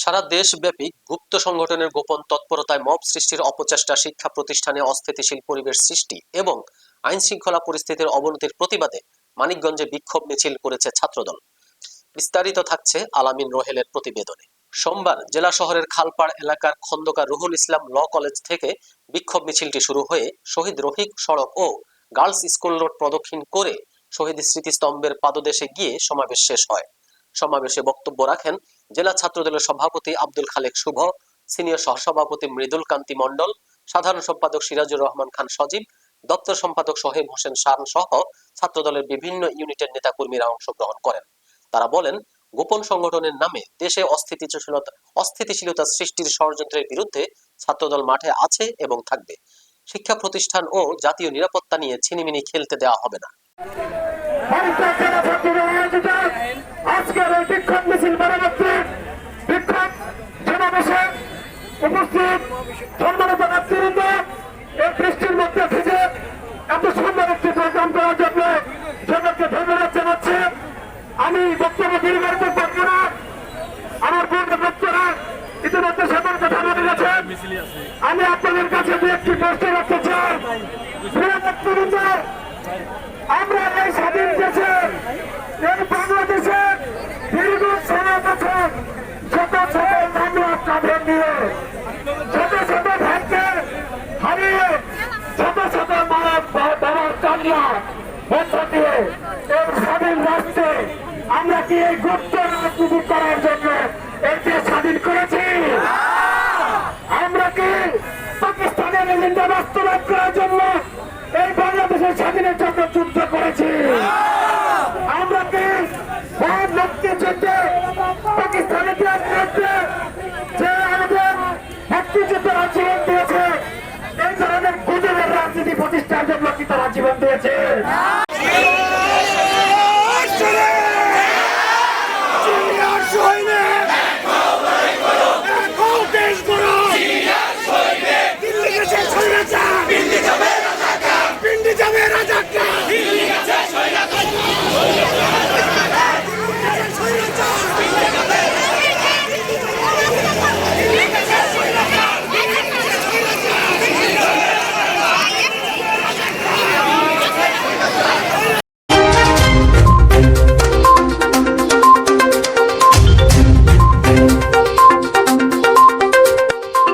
সারা দেশব্যাপী গুপ্ত সংগঠনের গোপন তৎপরতায় মব সৃষ্টির অপচেষ্টা, শিক্ষা প্রতিষ্ঠানে অস্থিতিশীল পরিবেশ সৃষ্টি এবং আইন শৃঙ্খলা পরিস্থিতির অবনতির প্রতিবাদে মানিকগঞ্জে বিক্ষোভ মিছিল করেছে ছাত্রদল। বিস্তারিত থাকছে আলামিন রোহেলের প্রতিবেদনে। সোমবার জেলা শহরের খালপাড় এলাকার খন্দকার রুহুল ইসলাম ল কলেজ থেকে বিক্ষোভ মিছিলটি শুরু হয়ে শহীদ রফিক সড়ক ও গার্লস স্কুল রোড প্রদক্ষিণ করে শহীদ স্মৃতিস্তম্ভের পাদদেশে গিয়ে সমাবেশ শেষ হয়। সমাবেশে বক্তব্য রাখেন জেলা ছাত্রদলের সভাপতি আব্দুল খালেক শুভ, সিনিয়র সহসভাপতি মৃদুল কান্তি মণ্ডল, সাধারণ সম্পাদক সিরাজুর রহমান খান সজীব, দপ্তর সম্পাদক সোহেব হোসেন শান সহ ছাত্রদলের বিভিন্ন ইউনিটের নেতাকর্মীরা অংশগ্রহণ করেন। তারা বলেন, গোপন সংগঠনের নামে দেশে অস্থিতিশীলতা অস্থিতিশীলতা সৃষ্টির ষড়যন্ত্রের বিরুদ্ধে ছাত্রদল মাঠে আছে এবং থাকবে। শিক্ষা প্রতিষ্ঠান ও জাতীয় নিরাপত্তা নিয়ে ছিনিমিনি খেলতে দেওয়া হবে না। উপস্থিত। ধর্মরত নেতৃবৃন্দ এই বৃষ্টির মধ্যে থেকে এত সুন্দর একটি প্রোগ্রাম করার জন্য সবাইকে ধন্যবাদ জানাচ্ছি। আমি বক্তব্য দীর্ঘায়িত করব না। আমার বন্ধু বক্তরা ইতিমধ্যে সবার কথা বলে গেছেন আমি আপনাদের কাছে দু একটি প্রশ্ন রাখতে চাই। আমরা স্বাধীন আমরা কি এই গুপ্ত রাজনীতি করার জন্য একে স্বাধীন করেছি? আমরা কি পাকিস্তানের এজেন্ডা বাস্তবায়ন করার জন্য এই বাংলাদেশের স্বাধীনের জন্য যুদ্ধ করেছি? আমরা কি মুক্তি যুদ্ধে পাকিস্তানের যে আমাদের দিয়েছে, এই ধরনের গুজবের রাজনীতি প্রতিষ্ঠার জন্য কি তারা জীবন দিয়েছে?